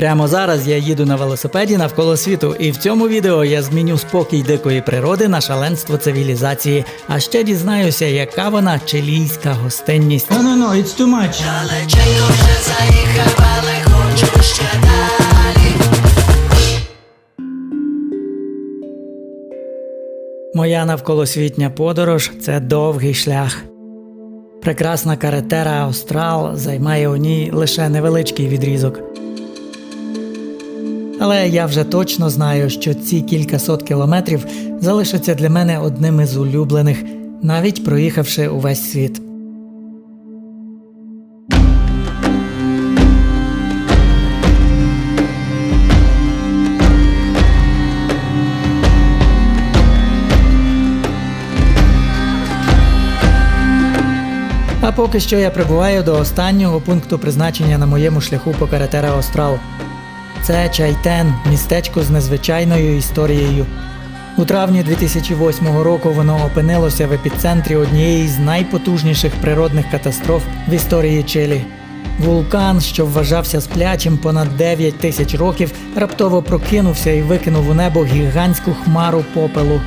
Прямо зараз я їду на велосипеді навколо світу, і в цьому відео я зміню спокій дикої природи на шаленство цивілізації. А ще дізнаюся, яка вона чилійська гостинність. No, no, no, it's too much. Далеченько вже заїхав, хочу ще далі. Моя навколосвітня подорож це довгий шлях. Прекрасна каретера Аустрал займає у ній лише невеличкий відрізок. Але я вже точно знаю, що ці кількасот кілометрів залишаться для мене одним із улюблених, навіть проїхавши увесь світ. А поки що я прибуваю до останнього пункту призначення на моєму шляху по Каратера Острал. Це Чайтен, містечко з незвичайною історією. У травні 2008 року воно опинилося в епіцентрі однієї з найпотужніших природних катастроф в історії Чилі. Вулкан, що вважався сплячим понад 9 тисяч років, раптово прокинувся і викинув у небо гігантську хмару попелу.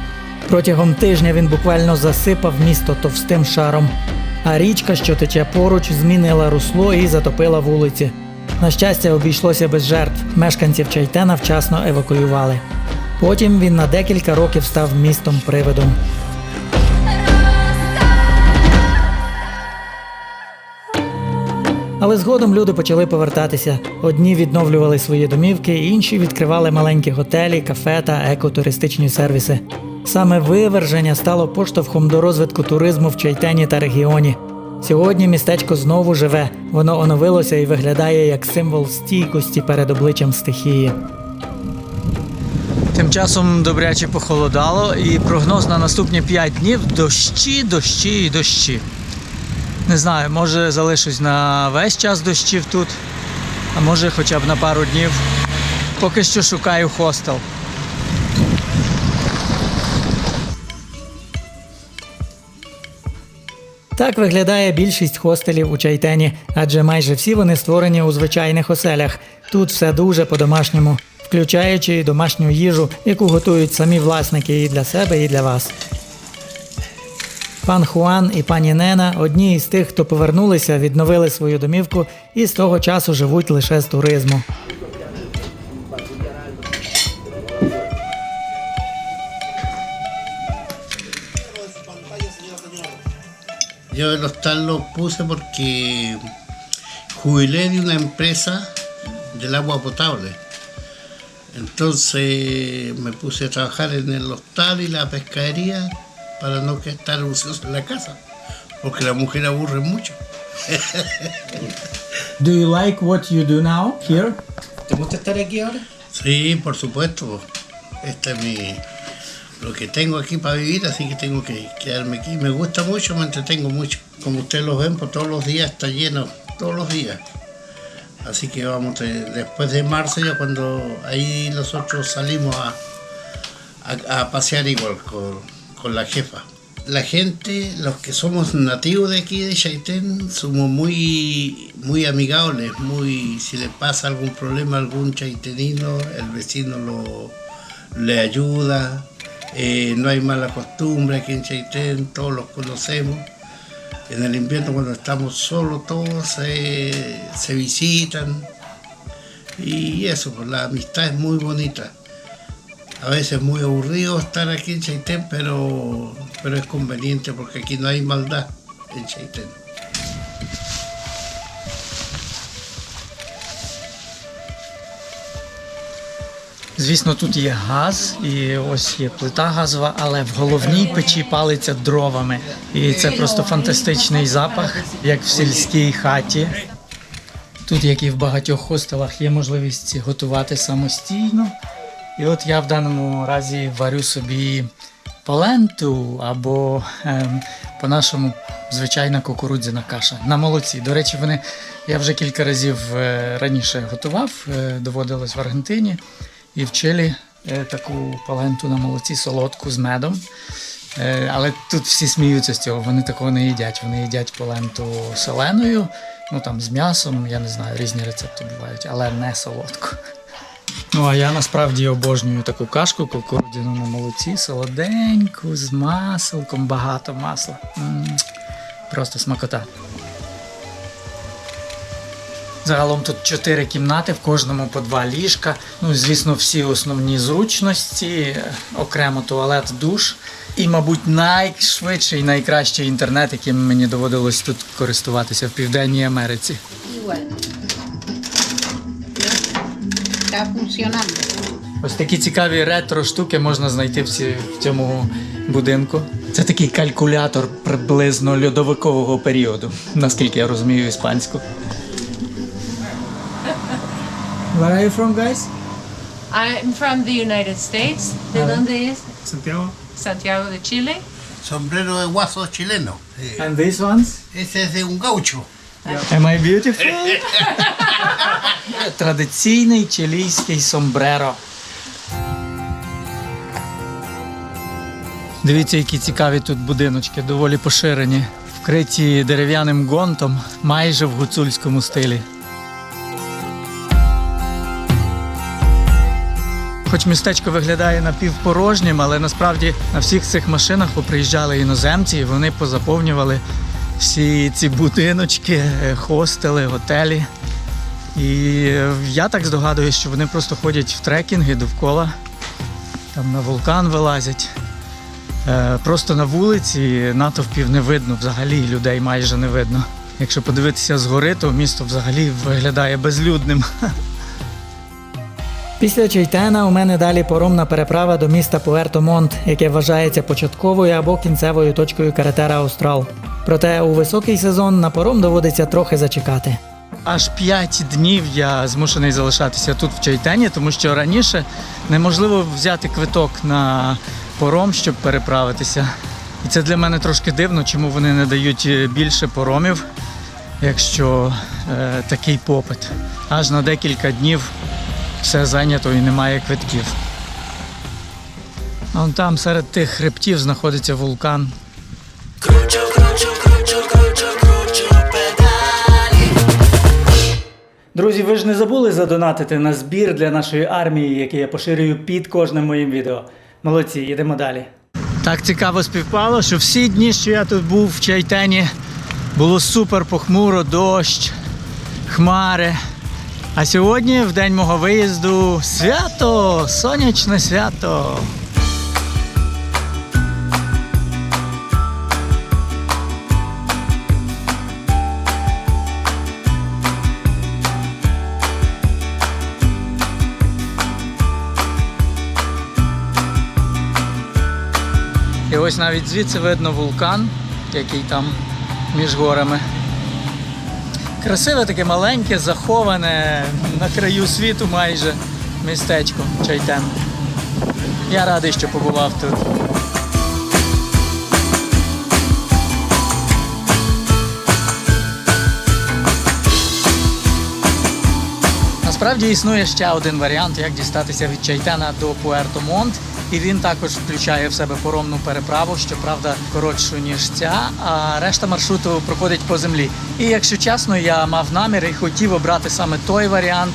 Протягом тижня він буквально засипав місто товстим шаром. А річка, що тече поруч, змінила русло і затопила вулиці. На щастя, обійшлося без жертв. Мешканців Чайтена вчасно евакуювали. Потім він на декілька років став містом привидом. Але згодом люди почали повертатися. Одні відновлювали свої домівки, інші відкривали маленькі готелі, кафе та екотуристичні сервіси. Саме виверження стало поштовхом до розвитку туризму в Чайтені та регіоні. Сьогодні містечко знову живе, воно оновилося і виглядає як символ стійкості перед обличчям стихії. Тим часом добряче похолодало, і прогноз на наступні 5 днів дощі, дощі і дощі. Не знаю, може залишусь на весь час дощів тут, а може хоча б на пару днів. Поки що шукаю хостел. Так виглядає більшість хостелів у Чайтені, адже майже всі вони створені у звичайних оселях. Тут все дуже по-домашньому, включаючи домашню їжу, яку готують самі власники і для себе, і для вас. Пан Хуан і пані Нена одні із тих, хто повернулися, відновили свою домівку і з того часу живуть лише з туризму. Yo el hostal lo puse porque jubilé de una empresa del agua potable. Entonces me puse a trabajar en el hostal y la pescadería para no que estar ocioso en la casa, porque la mujer aburre mucho. Do you like what you do now here? ¿Te gusta estar aquí ahora? Sí, por supuesto. Este es mi lo que tengo aquí para vivir, así que tengo que quedarme aquí. Me gusta mucho, me entretengo mucho. Como ustedes lo ven, por todos los días está lleno, todos los días. Así que vamos, después de marzo ya cuando ahí nosotros salimos a, a- a pasear igual con, con la jefa. La gente, los que somos nativos de aquí de Chaitén, somos muy, muy amigables, muy, si le pasa algún problema a algún chaitenino, el vecino lo, le ayuda, eh, no hay mala costumbre aquí en Chaitén, todos los conocemos. En el invierno cuando estamos solos todos se, visitan y eso, pues la amistad es muy bonita. A veces es muy aburrido estar aquí en Chaitén, pero, pero es conveniente porque aquí no hay maldad en Chaitén. Звісно, тут є газ, і ось є плита газова, але в головній печі палиться дровами. І це просто фантастичний запах, як в сільській хаті. Тут, як і в багатьох хостелах, є можливість готувати самостійно. І от я в даному разі варю собі паленту або ем, по-нашому звичайна кукурудзяна каша на молоці. До речі, вони я вже кілька разів е, раніше готував, е, доводилось в Аргентині і в Чилі е, таку паленту на молоці солодку з медом. Е, Але тут всі сміються з цього, вони такого не їдять. Вони їдять поленту соленою, Ну там з м'ясом, я не знаю, різні рецепти бувають, але не солодко. Ну, а я насправді обожнюю таку кашку кукурудзяну на молоці, солоденьку, з маселком, багато масла. М, Просто смакота. Загалом тут чотири кімнати, в кожному по два ліжка. Ну, звісно, всі основні зручності, окремо туалет, душ. І, мабуть, найшвидший найкращий інтернет, яким мені доводилось тут користуватися в Південній Америці. Ось такі цікаві ретро штуки можна знайти в цьому будинку. Це такий калькулятор приблизно льодовикового періоду, наскільки я розумію іспанську. Where are you from, guys? I'm from the United States. ¿De Ah. dónde es? Santiago. Santiago de Chile. Sombrero de guaso chileno. Sí. And these ones? Ese es de un gaucho. Am I beautiful? Традиційний чилійський сомбреро. Дивіться, які цікаві тут будиночки, доволі поширені, вкриті дерев'яним гонтом, майже в гуцульському стилі. Хоч містечко виглядає напівпорожнім, але насправді на всіх цих машинах поприїжджали іноземці, і вони позаповнювали всі ці будиночки, е, хостели, готелі. І е, я так здогадуюсь, що вони просто ходять в трекінги довкола, там на вулкан вилазять. Е, Просто на вулиці натовпів не видно, взагалі людей майже не видно. Якщо подивитися згори, то місто взагалі виглядає безлюдним. Після Чайтена у мене далі поромна переправа до міста Пуерто-Монт, яке вважається початковою або кінцевою точкою Каретера Аустрал. Проте у високий сезон на пором доводиться трохи зачекати. Аж 5 днів я змушений залишатися тут в Чайтені, тому що раніше неможливо взяти квиток на пором, щоб переправитися. І це для мене трошки дивно, чому вони не дають е, більше поромів, якщо е, такий попит. Аж на декілька днів все зайнято і немає квитків. А вон там серед тих хребтів знаходиться вулкан. Кручу, кручу, кручу, кручу, кручу педалі. Друзі, ви ж не забули задонатити на збір для нашої армії, який я поширюю під кожним моїм відео. Молодці, йдемо далі. Так цікаво співпало, що всі дні, що я тут був в Чайтені, було супер похмуро, дощ, хмари. А сьогодні, в день мого виїзду, свято! Сонячне свято! І ось навіть звідси видно вулкан, який там між горами. Красиве таке маленьке, заховане на краю світу майже містечко Чайтен. Я радий, що побував тут. Насправді існує ще один варіант, як дістатися від Чайтена до Пуерто Монт. І він також включає в себе поромну переправу, щоправда, коротшу ніж ця, а решта маршруту проходить по землі. І якщо чесно, я мав намір і хотів обрати саме той варіант,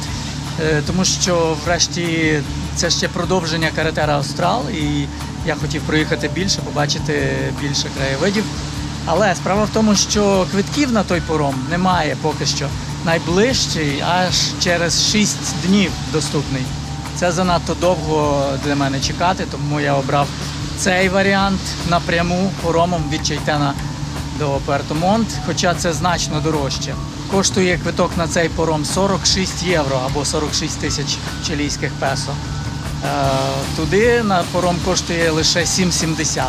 е, тому що, врешті, це ще продовження Каретера Австрал, і я хотів проїхати більше, побачити більше краєвидів. Але справа в тому, що квитків на той пором немає поки що. Найближчий аж через 6 днів доступний. Це занадто довго для мене чекати, тому я обрав цей варіант напряму поромом від Чайтена до Пуертомонт, хоча це значно дорожче. Коштує квиток на цей пором 46 євро або 46 тисяч чилійських песо. Е, туди на пором коштує лише 7,70.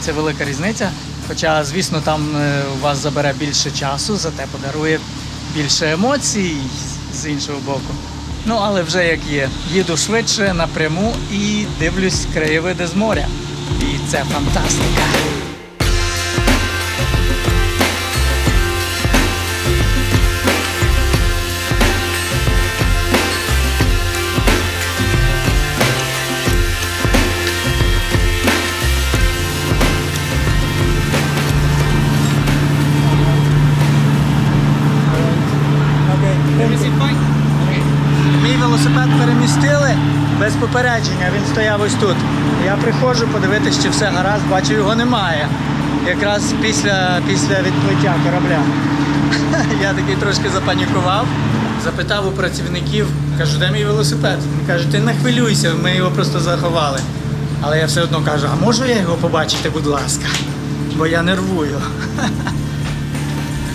Це велика різниця. Хоча, звісно, там е, у вас забере більше часу, зате подарує більше емоцій з іншого боку. Ну, але вже як є. Їду швидше напряму і дивлюсь краєвиди з моря. І це фантастика. Попередження. Він стояв ось тут. Я приходжу подивитися, чи все гаразд, бачу, його немає. Якраз після, після відплиття корабля. Я такий трошки запанікував. Запитав у працівників, кажу, де мій велосипед? Він каже, ти не хвилюйся, ми його просто заховали. Але я все одно кажу, а можу я його побачити, будь ласка? Бо я нервую.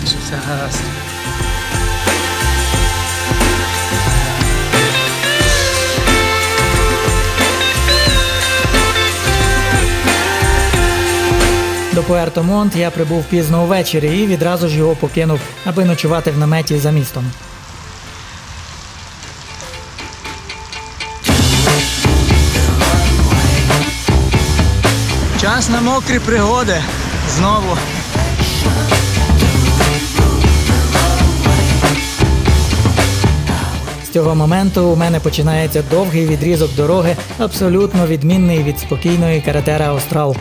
Так що все гаразд. До Пуерто Монт я прибув пізно увечері і відразу ж його покинув, аби ночувати в наметі за містом. Час на мокрі пригоди. Знову. З цього моменту у мене починається довгий відрізок дороги, абсолютно відмінний від спокійної каратера Острал.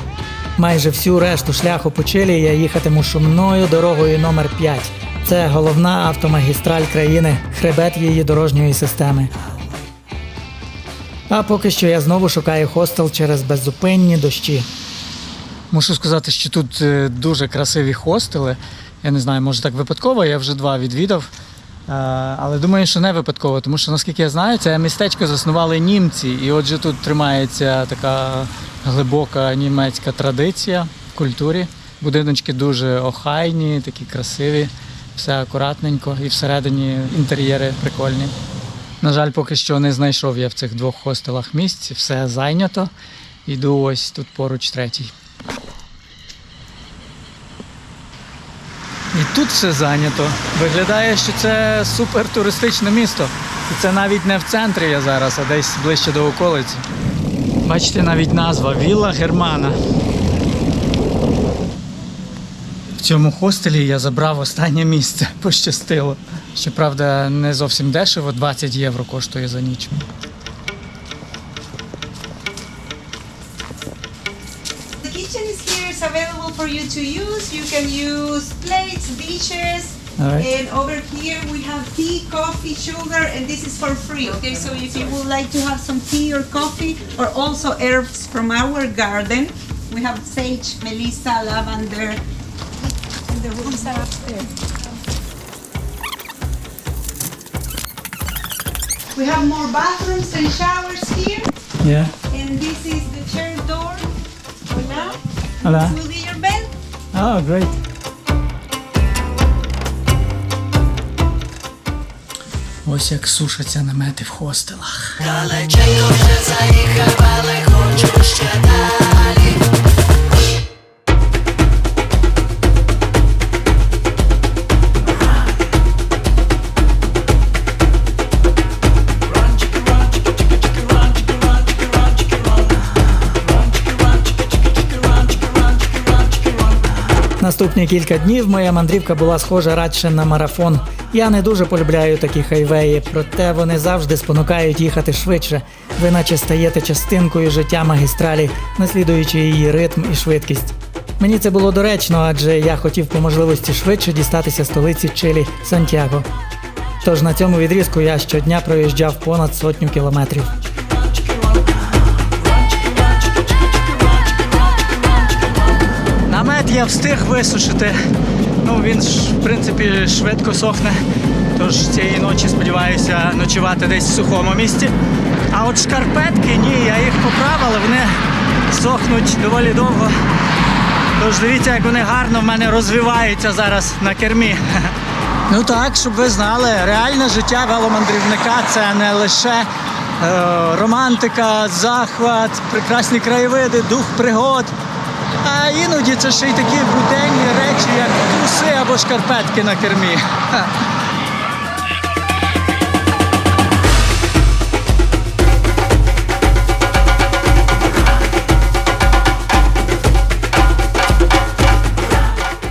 Майже всю решту шляху по Чилі я їхатиму шумною дорогою номер 5 Це головна автомагістраль країни, хребет її дорожньої системи. А поки що я знову шукаю хостел через беззупинні дощі. Мушу сказати, що тут е, дуже красиві хостели. Я не знаю, може так випадково, я вже два відвідав. Е, Але думаю, що не випадково, тому що, наскільки я знаю, це містечко заснували німці, і отже тут тримається така глибока німецька традиція в культурі. Будиночки дуже охайні, такі красиві, все акуратненько, і всередині інтер'єри прикольні. На жаль, поки що не знайшов я в цих двох хостелах місць, все зайнято. Йду ось тут поруч третій. Тут все зайнято. Виглядає, що це супер туристичне місто. І це навіть не в центрі я зараз, а десь ближче до околиці. Бачите, навіть назва Вілла Германа. В цьому хостелі я забрав останнє місце. Пощастило. Щоправда, не зовсім дешево, 20 євро коштує за ніч. For you to use. You can use plates, dishes, Alright. and over here we have tea, coffee, sugar, and this is for free. Okay, so if you would like to have some tea or coffee, or also herbs from our garden, we have sage, melissa, lavender. And the rooms are upstairs. We have more bathrooms and showers here, Yeah. and this is the chair door. For now, Oh, great. Ось як сушаться намети в хостелах. Далеченько вже заїхав, але хочу ще далі. Наступні кілька днів моя мандрівка була схожа радше на марафон. Я не дуже полюбляю такі хайвеї, проте вони завжди спонукають їхати швидше. Ви наче стаєте частинкою життя магістралі, наслідуючи її ритм і швидкість. Мені це було доречно, адже я хотів по можливості швидше дістатися столиці Чилі Сантьяго. Тож на цьому відрізку я щодня проїжджав понад сотню кілометрів. Я встиг висушити. Ну він ж в принципі швидко сохне. Тож цієї ночі сподіваюся ночувати десь в сухому місці. А от шкарпетки, ні, я їх поправив, але вони сохнуть доволі довго. Тож дивіться, як вони гарно в мене розвиваються зараз на кермі. Ну так, щоб ви знали, реальне життя веломандрівника це не лише е, романтика, захват, прекрасні краєвиди, дух пригод. А іноді це ще й такі буденні речі, як труси або шкарпетки на кермі.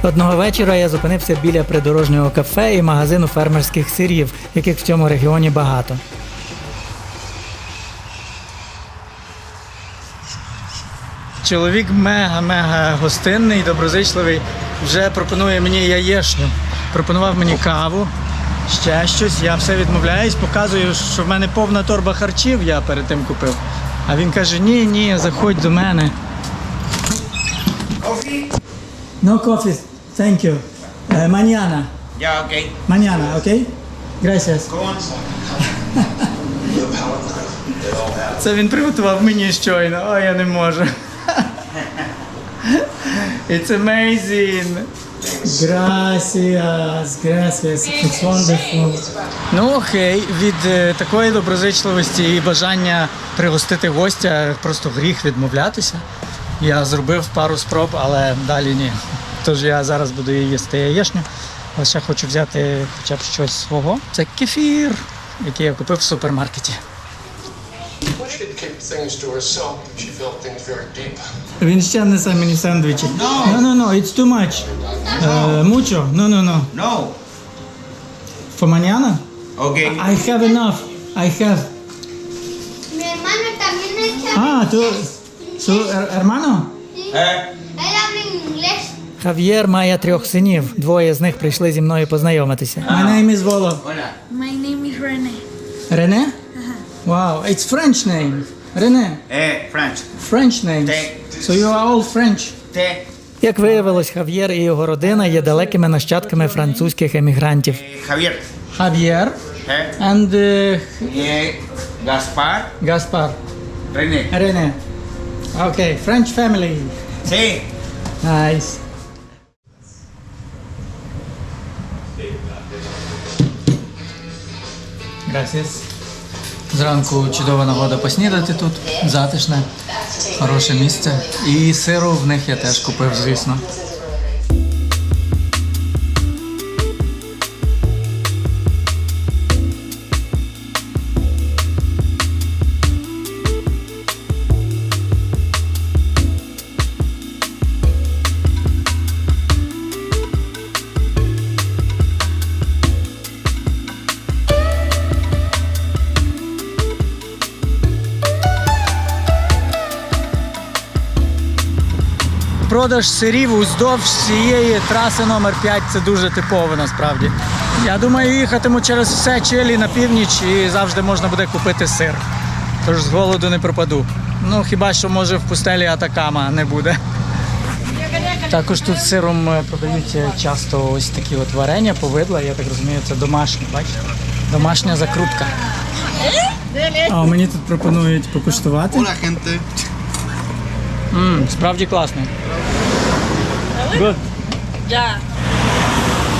Одного вечора я зупинився біля придорожнього кафе і магазину фермерських сирів, яких в цьому регіоні багато. Чоловік мега-мега гостинний, доброзичливий. Вже пропонує мені яєшню. Пропонував мені каву. ще щось. Я все відмовляюсь, показую, що в мене повна торба харчів, я перед тим купив. А він каже: ні, ні, заходь до мене. No coffee, thank you. Uh, mañana. Yeah, okay. Mañana, okay? Gracias. Go on. Це він приготував мені щойно. О, я не можу. It's amazing. Gracias, gracias. It's wonderful. Ну окей, від е, такої доброзичливості і бажання пригостити гостя просто гріх відмовлятися. Я зробив пару спроб, але далі ні. Тож я зараз буду їсти яєшню. Лише хочу взяти хоча б щось свого. Це кефір, який я купив в супермаркеті. Things to herself. She felt things very deep. Він ще несе мені сендвічі. No, no, no, it's too much. Uh, mucho. No, no, no. No. For mañana? Okay. I have enough. I have. Mi hermano también echa. Ah, tú. Su her- hermano? Eh, Él habla inglés. Хав'єр має трьох синів. Двоє з них прийшли зі мною познайомитися. My name is Volo. hola. My name is Rene. Рене? Wow, it's French name. Рене. Eh, French. French name. So you are all French. Te. Як виявилось, Хав'єр і його родина є далекими нащадками французьких емігрантів. Eh, Javier. Хав'єр Eh. and uh, Eh, Gaspar. Gaspar. René. Рене. Okay, French family. Sí. Nice. Gracias. Зранку чудова нагода поснідати тут. Затишне, хороше місце. І сиру в них я теж купив, звісно. Продаж сирів уздовж цієї траси номер 5 це дуже типово насправді. Я думаю, їхатиму через все Чилі на північ і завжди можна буде купити сир. Тож з голоду не пропаду. Ну хіба що може в пустелі Атакама не буде. Також тут сиром е, продаються часто ось такі от варення, повидла, я так розумію, це домашнє, бачите? Домашня закрутка. А мені тут пропонують покуштувати. М, справді класний. Good.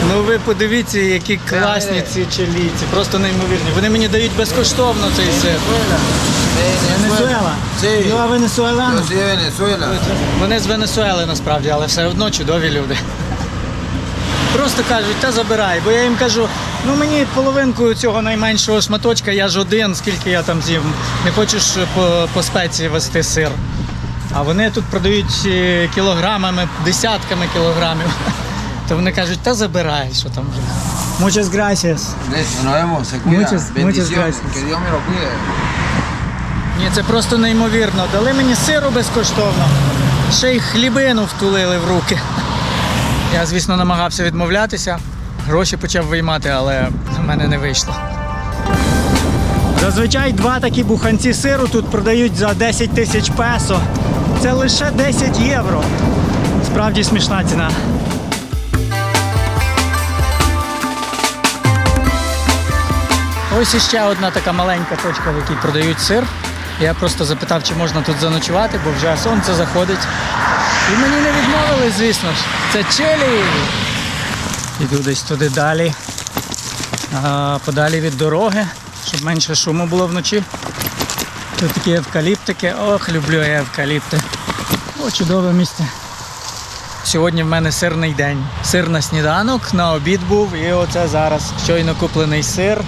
Ну ви подивіться, які класні ці чилійці, просто неймовірні. Вони мені дають безкоштовно цей сир. Венесуела. Ну, а Venezuela. Вони з Венесуели насправді, але все одно чудові люди. Просто кажуть, та забирай, бо я їм кажу, ну мені половинку цього найменшого шматочка, я ж один, скільки я там з'їв. Не хочеш по, по спеції вести сир. А вони тут продають е, кілограмами, десятками кілограмів. То вони кажуть, та забирай, що там вже. Muchas gracias. Muchas- muchas gracias. Ні, це просто неймовірно. Дали мені сиру безкоштовно, ще й хлібину втулили в руки. Я, звісно, намагався відмовлятися, гроші почав виймати, але в мене не вийшло. Зазвичай два такі буханці сиру тут продають за 10 тисяч песо. Це лише 10 євро. Справді смішна ціна. Ось іще одна така маленька точка, в якій продають сир. Я просто запитав, чи можна тут заночувати, бо вже сонце заходить. І мені не відмовили, звісно ж. Це Чилі. Іду десь туди далі, а, подалі від дороги, щоб менше шуму було вночі. Тут такі евкаліптики. Ох, люблю я евкаліпти. О, чудове місце. Сьогодні в мене сирний день. Сир на сніданок, на обід був, і оце зараз щойно куплений сир,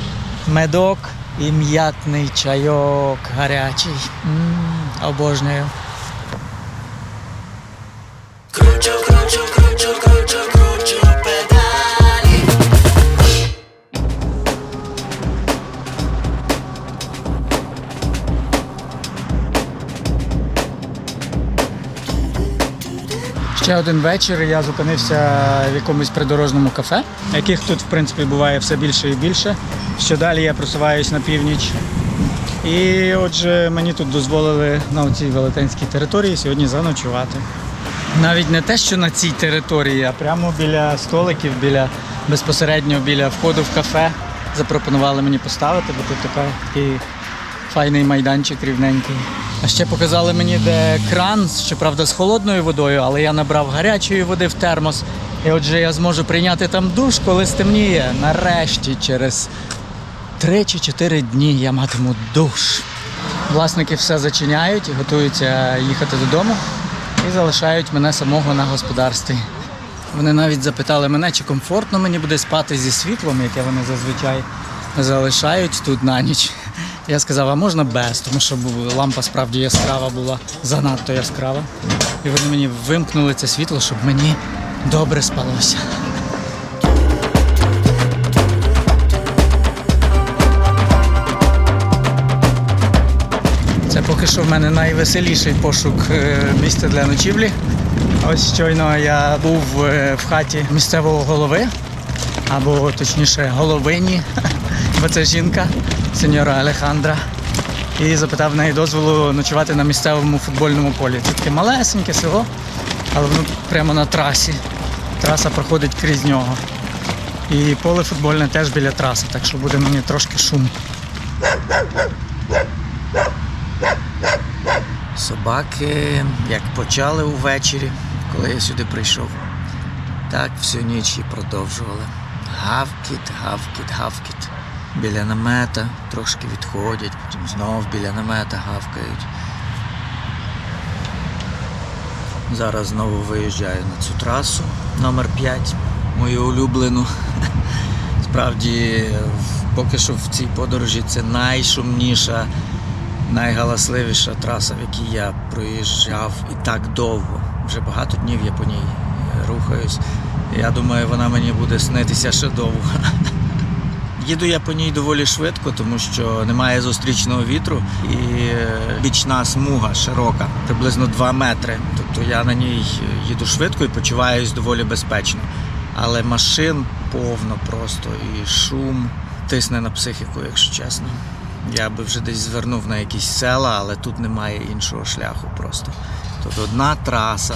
медок і м'ятний чайок гарячий. м обожнюю. Ще один вечір. Я зупинився в якомусь придорожному кафе, яких тут, в принципі, буває все більше і більше. Що далі я просуваюсь на північ. І отже, мені тут дозволили на цій велетенській території сьогодні заночувати. Навіть не те, що на цій території, а прямо біля столиків, біля безпосередньо біля входу в кафе запропонували мені поставити, бо тут така, такий файний майданчик рівненький. А ще показали мені, де кран, щоправда, з холодною водою, але я набрав гарячої води в термос. І отже, я зможу прийняти там душ, коли стемніє. Нарешті, через три чи чотири дні я матиму душ. Власники все зачиняють і готуються їхати додому і залишають мене самого на господарстві. Вони навіть запитали мене, чи комфортно мені буде спати зі світлом, яке вони зазвичай залишають тут на ніч. Я сказав, а можна без, тому що лампа справді яскрава була, занадто яскрава. І вони мені вимкнули це світло, щоб мені добре спалося. Це поки що в мене найвеселіший пошук е, місця для ночівлі. Ось щойно я був е, в хаті місцевого голови, або точніше головині, бо це жінка, сеньора Алехандра. І запитав в неї дозволу ночувати на місцевому футбольному полі. Це таке малесеньке село, але воно прямо на трасі. Траса проходить крізь нього. І поле футбольне теж біля траси, так що буде мені трошки шум. Собаки, як почали увечері, коли я сюди прийшов, так всю ніч і продовжували. Гавкіт, гавкіт, гавкіт. Біля намета трошки відходять, потім знов біля намета гавкають. Зараз знову виїжджаю на цю трасу номер 5 мою улюблену. Справді, поки що в цій подорожі це найшумніша найгаласливіша траса, в якій я проїжджав і так довго. Вже багато днів я по ній рухаюсь. Я думаю, вона мені буде снитися ще довго. Їду я по ній доволі швидко, тому що немає зустрічного вітру і е, бічна смуга широка, приблизно 2 метри. Тобто я на ній їду швидко і почуваюсь доволі безпечно. Але машин повно просто і шум тисне на психіку, якщо чесно. Я би вже десь звернув на якісь села, але тут немає іншого шляху просто. Тут одна траса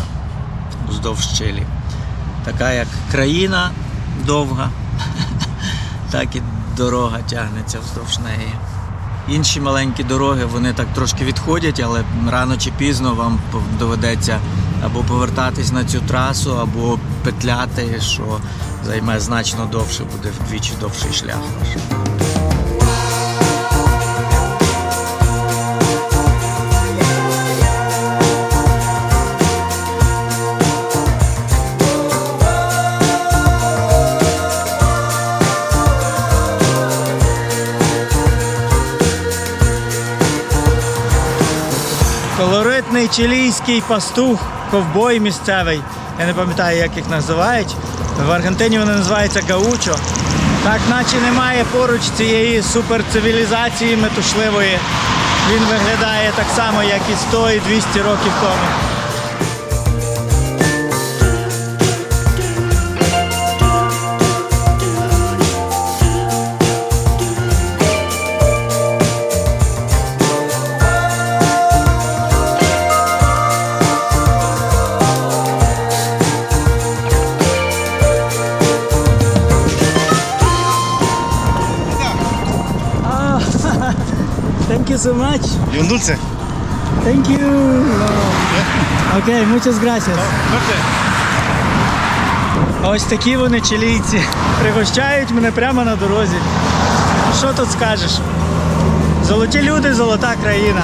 вздовж Чилі. Така як країна довга, так і дорога тягнеться вздовж неї. Інші маленькі дороги вони так трошки відходять, але рано чи пізно вам доведеться або повертатись на цю трасу, або петляти, що займе значно довше, буде вдвічі довший шлях ваш. Чилійський пастух, ковбой місцевий. Я не пам'ятаю, як їх називають. В Аргентині вони називаються гаучо. Так наче немає поруч цієї суперцивілізації метушливої. Він виглядає так само, як і 100 і 200 років тому. So much. ¿Y un dulce? Thank you. Окей, muchas gracias. Ось такі вони чилійці. Пригощають мене прямо на дорозі. Що тут скажеш? Золоті люди, золота країна.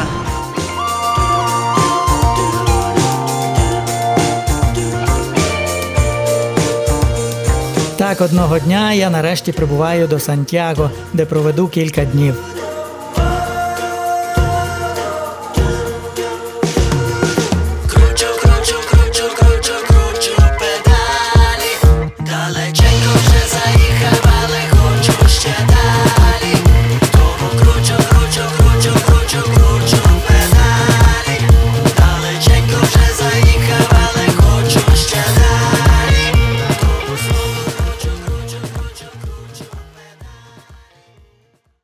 Так, одного дня я нарешті прибуваю до Сантьяго, де проведу кілька днів.